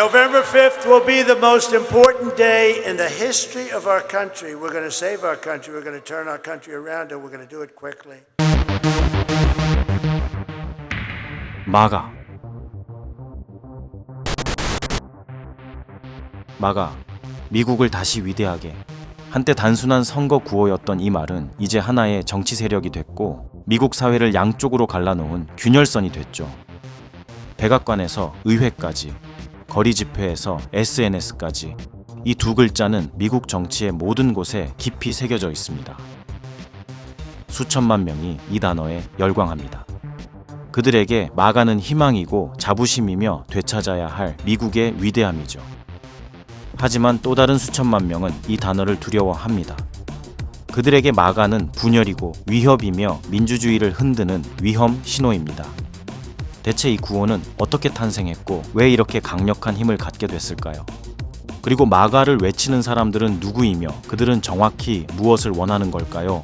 November 5th will be the most important day in the history of our country. We're going to save our country. We're going to turn our country around, and we're going to do it quickly. 마가 마가 미국을 다시 위대하게 한때 단순한 선거 구호였던 이 말은 이제 하나의 정치 세력이 됐고 미국 사회를 양쪽으로 갈라놓은 균열선이 됐죠. 백악관에서 의회까지 거리 집회에서 SNS까지 이 두 글자는 미국 정치의 모든 곳에 깊이 새겨져 있습니다. 수천만 명이 이 단어에 열광합니다. 그들에게 마가는 희망이고 자부심이며 되찾아야 할 미국의 위대함이죠. 하지만 또 다른 수천만 명은 이 단어를 두려워합니다. 그들에게 마가는 분열이고 위협이며 민주주의를 흔드는 위험 신호입니다. 대체 이 구호는 어떻게 탄생했고 왜 이렇게 강력한 힘을 갖게 됐을까요? 그리고 마가를 외치는 사람들은 누구이며 그들은 정확히 무엇을 원하는 걸까요?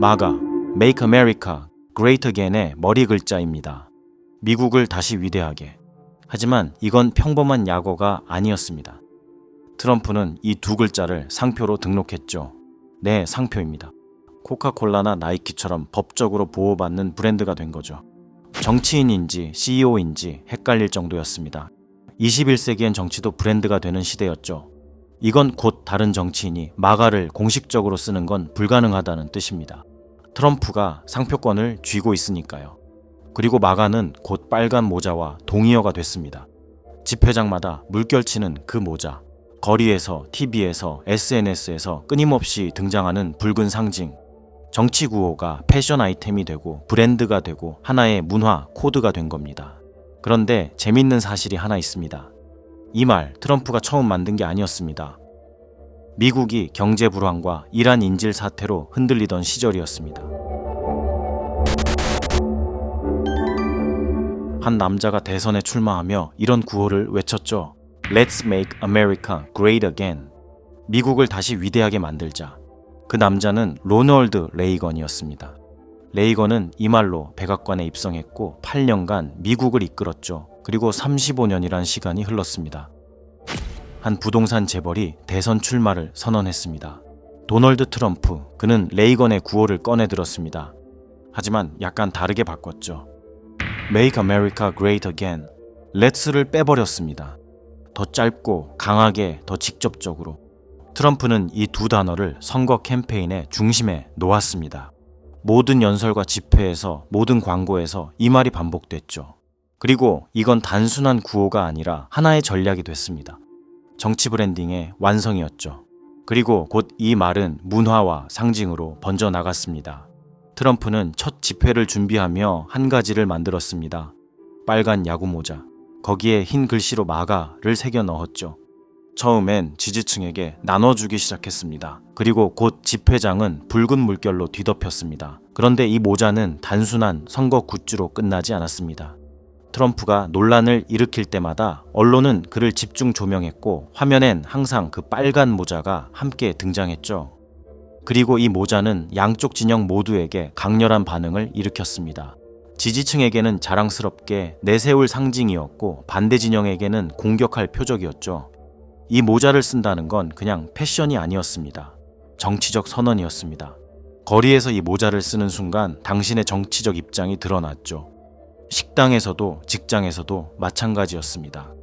마가 Make America Great Again의 머리 글자입니다. 미국을 다시 위대하게. 하지만 이건 평범한 약어가 아니었습니다. 트럼프는 이 두 글자를 상표로 등록했죠. 네, 상표입니다. 코카콜라나 나이키처럼 법적으로 보호받는 브랜드가 된 거죠. 정치인인지 CEO인지 헷갈릴 정도였습니다. 21세기엔 정치도 브랜드가 되는 시대였죠. 이건 곧 다른 정치인이 마가를 공식적으로 쓰는 건 불가능하다는 뜻입니다. 트럼프가 상표권을 쥐고 있으니까요. 그리고 마가는 곧 빨간 모자와 동의어가 됐습니다. 집회장마다 물결치는 그 모자, 거리에서, TV에서, SNS에서 끊임없이 등장하는 붉은 상징, 정치 구호가 패션 아이템이 되고 브랜드가 되고 하나의 문화 코드가 된 겁니다. 그런데 재밌는 사실이 하나 있습니다. 이 말 트럼프가 처음 만든 게 아니었습니다. 미국이 경제 불황과 이란 인질 사태로 흔들리던 시절이었습니다. 한 남자가 대선에 출마하며 이런 구호를 외쳤죠. Let's make America great again. 미국을 다시 위대하게 만들자. 그 남자는 로널드 레이건이었습니다. 레이건은 이 말로 백악관에 입성했고 8년간 미국을 이끌었죠. 그리고 35년이란 시간이 흘렀습니다. 한 부동산 재벌이 대선 출마를 선언했습니다. 도널드 트럼프, 그는 레이건의 구호를 꺼내 들었습니다. 하지만 약간 다르게 바꿨죠. Make America Great Again. Let's를 빼버렸습니다. 더 짧고 강하게 더 직접적으로. 트럼프는 이 두 단어를 선거 캠페인의 중심에 놓았습니다. 모든 연설과 집회에서 모든 광고에서 이 말이 반복됐죠. 그리고 이건 단순한 구호가 아니라 하나의 전략이 됐습니다. 정치 브랜딩의 완성이었죠. 그리고 곧 이 말은 문화와 상징으로 번져 나갔습니다. 트럼프는 첫 집회를 준비하며 한 가지를 만들었습니다. 빨간 야구 모자. 거기에 흰 글씨로 마가를 새겨 넣었죠. 처음엔 지지층에게 나눠주기 시작했습니다. 그리고 곧 집회장은 붉은 물결로 뒤덮였습니다. 그런데 이 모자는 단순한 선거 굿즈로 끝나지 않았습니다. 트럼프가 논란을 일으킬 때마다 언론은 그를 집중 조명했고 화면엔 항상 그 빨간 모자가 함께 등장했죠. 그리고 이 모자는 양쪽 진영 모두에게 강렬한 반응을 일으켰습니다. 지지층에게는 자랑스럽게 내세울 상징이었고 반대 진영에게는 공격할 표적이었죠. 이 모자를 쓴다는 건 그냥 패션이 아니었습니다. 정치적 선언이었습니다. 거리에서 이 모자를 쓰는 순간 당신의 정치적 입장이 드러났죠. 식당에서도 직장에서도 마찬가지였습니다.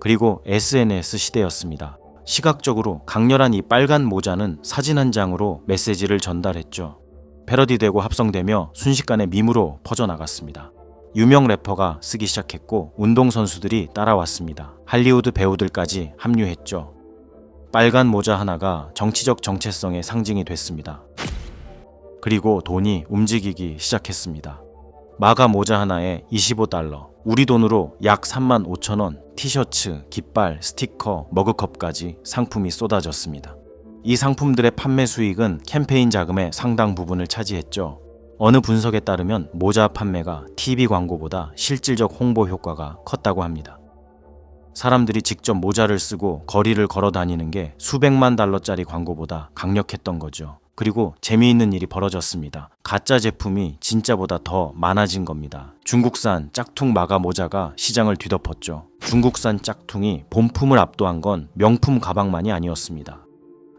그리고 SNS 시대였습니다. 시각적으로 강렬한 이 빨간 모자는 사진 한 장으로 메시지를 전달했죠. 패러디되고 합성되며 순식간에 밈으로 퍼져나갔습니다. 유명 래퍼가 쓰기 시작했고 운동선수들이 따라왔습니다. 할리우드 배우들까지 합류했죠. 빨간 모자 하나가 정치적 정체성의 상징이 됐습니다. 그리고 돈이 움직이기 시작했습니다. 마가 모자 하나에 25달러, 우리 돈으로 약 3만 5천 원, 티셔츠, 깃발, 스티커, 머그컵까지 상품이 쏟아졌습니다. 이 상품들의 판매 수익은 캠페인 자금의 상당 부분을 차지했죠. 어느 분석에 따르면 모자 판매가 TV 광고보다 실질적 홍보 효과가 컸다고 합니다. 사람들이 직접 모자를 쓰고 거리를 걸어 다니는 게 수백만 달러짜리 광고보다 강력했던 거죠. 그리고 재미있는 일이 벌어졌습니다. 가짜 제품이 진짜보다 더 많아진 겁니다. 중국산 짝퉁 마가 모자가 시장을 뒤덮었죠. 중국산 짝퉁이 본품을 압도한 건 명품 가방만이 아니었습니다.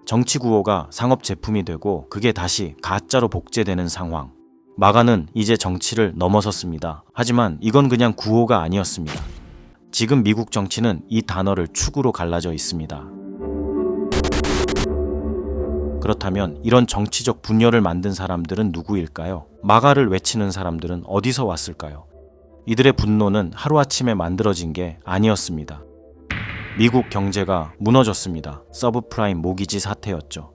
정치 구호가 상업 제품이 되고 그게 다시 가짜로 복제되는 상황. 마가는 이제 정치를 넘어섰습니다. 하지만 이건 그냥 구호가 아니었습니다. 지금 미국 정치는 이 단어를 축으로 갈라져 있습니다. 그렇다면 이런 정치적 분열을 만든 사람들은 누구일까요? 마가를 외치는 사람들은 어디서 왔을까요? 이들의 분노는 하루아침에 만들어진 게 아니었습니다. 미국 경제가 무너졌습니다. 서브프라임 모기지 사태였죠.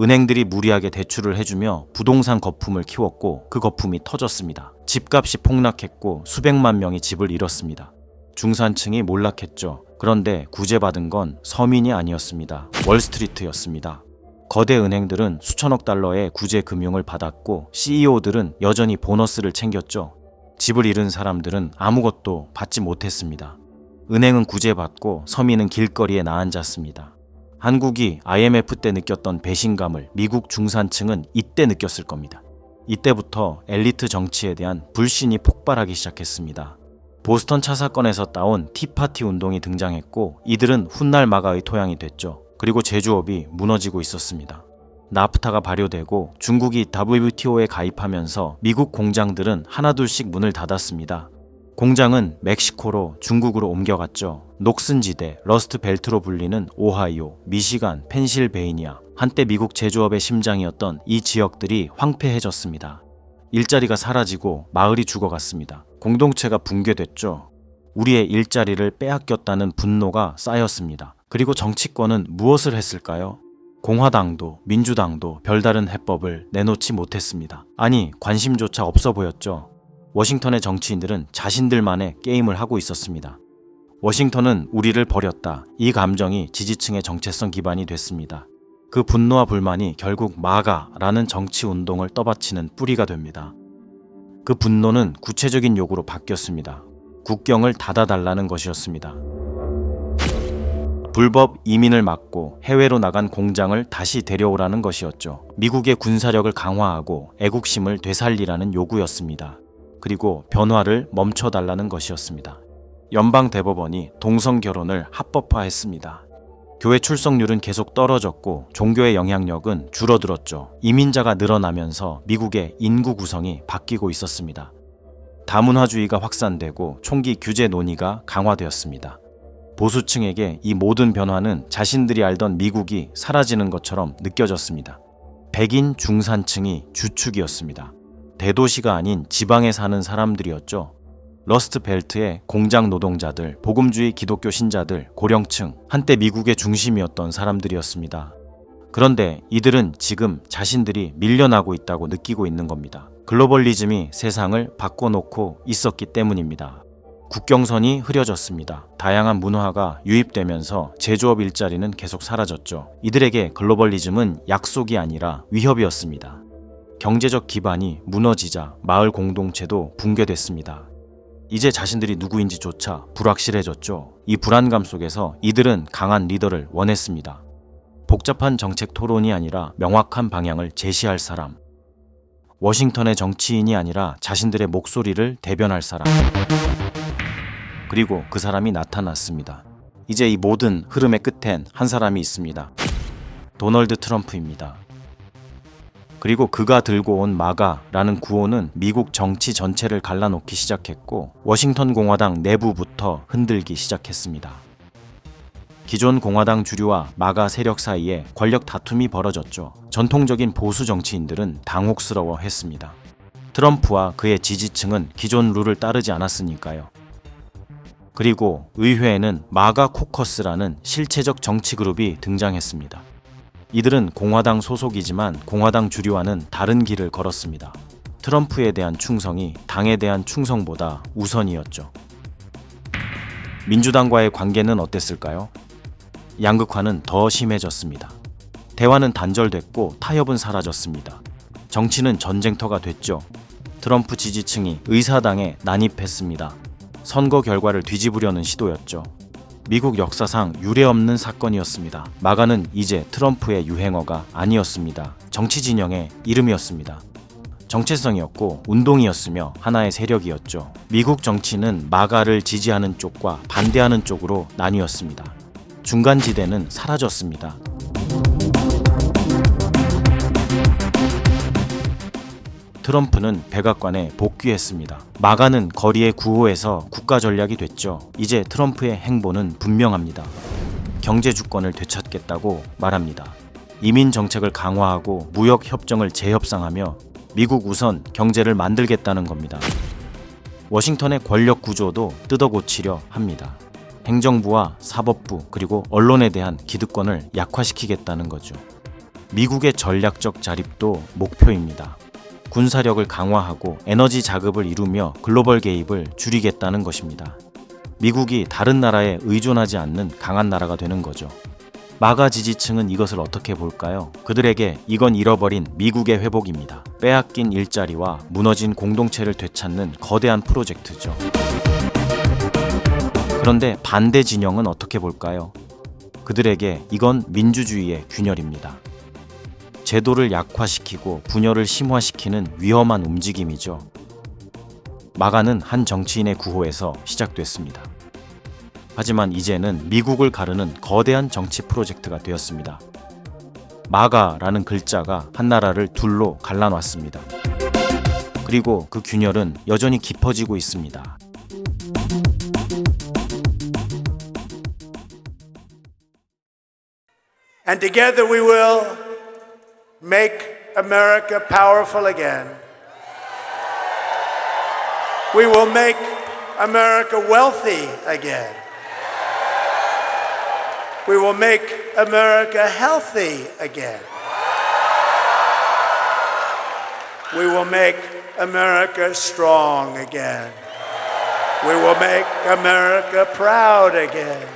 은행들이 무리하게 대출을 해주며 부동산 거품을 키웠고 그 거품이 터졌습니다. 집값이 폭락했고 수백만 명이 집을 잃었습니다. 중산층이 몰락했죠. 그런데 구제받은 건 서민이 아니었습니다. 월스트리트였습니다. 거대 은행들은 수천억 달러의 구제 금융을 받았고 CEO들은 여전히 보너스를 챙겼죠. 집을 잃은 사람들은 아무것도 받지 못했습니다. 은행은 구제받고 서민은 길거리에 나앉았습니다. 한국이 IMF 때 느꼈던 배신감을 미국 중산층은 이때 느꼈을 겁니다. 이때부터 엘리트 정치에 대한 불신이 폭발하기 시작했습니다. 보스턴 차 사건에서 따온 티파티 운동이 등장했고 이들은 훗날 마가의 토양이 됐죠. 그리고 제조업이 무너지고 있었습니다. 나프타가 발효되고 중국이 WTO에 가입하면서 미국 공장들은 하나둘씩 문을 닫았습니다. 공장은 멕시코로 중국으로 옮겨갔죠. 녹슨지대, 러스트 벨트로 불리는 오하이오, 미시간, 펜실베이니아, 한때 미국 제조업의 심장이었던 이 지역들이 황폐해졌습니다. 일자리가 사라지고 마을이 죽어갔습니다. 공동체가 붕괴됐죠. 우리의 일자리를 빼앗겼다는 분노가 쌓였습니다. 그리고 정치권은 무엇을 했을까요? 공화당도 민주당도 별다른 해법을 내놓지 못했습니다. 아니, 관심조차 없어 보였죠. 워싱턴의 정치인들은 자신들만의 게임을 하고 있었습니다. 워싱턴은 우리를 버렸다. 이 감정이 지지층의 정체성 기반이 됐습니다. 그 분노와 불만이 결국 마가라는 정치 운동을 떠받치는 뿌리가 됩니다. 그 분노는 구체적인 요구로 바뀌었습니다. 국경을 닫아달라는 것이었습니다. 불법 이민을 막고 해외로 나간 공장을 다시 데려오라는 것이었죠. 미국의 군사력을 강화하고 애국심을 되살리라는 요구였습니다. 그리고 변화를 멈춰달라는 것이었습니다. 연방 대법원이 동성 결혼을 합법화했습니다. 교회 출석률은 계속 떨어졌고 종교의 영향력은 줄어들었죠. 이민자가 늘어나면서 미국의 인구 구성이 바뀌고 있었습니다. 다문화주의가 확산되고 총기 규제 논의가 강화되었습니다. 보수층에게 이 모든 변화는 자신들이 알던 미국이 사라지는 것처럼 느껴졌습니다. 백인 중산층이 주축이었습니다. 대도시가 아닌 지방에 사는 사람들이었죠. 러스트 벨트의 공장 노동자들, 복음주의 기독교 신자들, 고령층, 한때 미국의 중심이었던 사람들이었습니다. 그런데 이들은 지금 자신들이 밀려나고 있다고 느끼고 있는 겁니다. 글로벌리즘이 세상을 바꿔놓고 있었기 때문입니다. 국경선이 흐려졌습니다. 다양한 문화가 유입되면서 제조업 일자리는 계속 사라졌죠. 이들에게 글로벌리즘은 약속이 아니라 위협이었습니다. 경제적 기반이 무너지자 마을 공동체도 붕괴됐습니다. 이제 자신들이 누구인지조차 불확실해졌죠. 이 불안감 속에서 이들은 강한 리더를 원했습니다. 복잡한 정책 토론이 아니라 명확한 방향을 제시할 사람. 워싱턴의 정치인이 아니라 자신들의 목소리를 대변할 사람. 그리고 그 사람이 나타났습니다. 이제 이 모든 흐름의 끝엔 한 사람이 있습니다. 도널드 트럼프입니다. 그리고 그가 들고 온 마가라는 구호는 미국 정치 전체를 갈라놓기 시작했고 워싱턴 공화당 내부부터 흔들기 시작했습니다. 기존 공화당 주류와 마가 세력 사이에 권력 다툼이 벌어졌죠. 전통적인 보수 정치인들은 당혹스러워 했습니다. 트럼프와 그의 지지층은 기존 룰을 따르지 않았으니까요. 그리고 의회에는 마가 코커스라는 실체적 정치 그룹이 등장했습니다. 이들은 공화당 소속이지만 공화당 주류와는 다른 길을 걸었습니다. 트럼프에 대한 충성이 당에 대한 충성보다 우선이었죠. 민주당과의 관계는 어땠을까요? 양극화는 더 심해졌습니다. 대화는 단절됐고 타협은 사라졌습니다. 정치는 전쟁터가 됐죠. 트럼프 지지층이 의사당에 난입했습니다. 선거 결과를 뒤집으려는 시도였죠. 미국 역사상 유례없는 사건이었습니다. 마가는 이제 트럼프의 유행어가 아니었습니다. 정치 진영의 이름이었습니다. 정체성이었고 운동이었으며 하나의 세력이었죠. 미국 정치는 마가를 지지하는 쪽과 반대하는 쪽으로 나뉘었습니다. 중간 지대는 사라졌습니다. 트럼프는 백악관에 복귀했습니다. 마가는 거리의 구호에서 국가 전략이 됐죠. 이제 트럼프의 행보는 분명합니다. 경제 주권을 되찾겠다고 말합니다. 이민 정책을 강화하고 무역 협정을 재협상하며 미국 우선 경제를 만들겠다는 겁니다. 워싱턴의 권력 구조도 뜯어고치려 합니다. 행정부와 사법부 그리고 언론에 대한 기득권을 약화시키겠다는 거죠. 미국의 전략적 자립도 목표입니다. 군사력을 강화하고 에너지 자급을 이루며 글로벌 개입을 줄이겠다는 것입니다. 미국이 다른 나라에 의존하지 않는 강한 나라가 되는 거죠. 마가 지지층은 이것을 어떻게 볼까요? 그들에게 이건 잃어버린 미국의 회복입니다. 빼앗긴 일자리와 무너진 공동체를 되찾는 거대한 프로젝트죠. 그런데 반대 진영은 어떻게 볼까요? 그들에게 이건 민주주의의 균열입니다. 제도를 약화시키고 분열을 심화시키는 위험한 움직임이죠. 마가는 한 정치인의 구호에서 시작됐습니다. 하지만 이제는 미국을 가르는 거대한 정치 프로젝트가 되었습니다. 마가라는 글자가 한 나라를 둘로 갈라놨습니다. 그리고 그 균열은 여전히 깊어지고 있습니다. Make America powerful again. We will make America wealthy again. We will make America healthy again. We will make America strong again. We will make America proud again.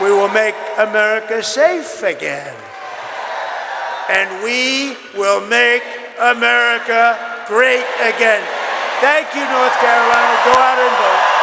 We will make America safe again. And we will make America great again. Thank you, North Carolina. Go out and vote.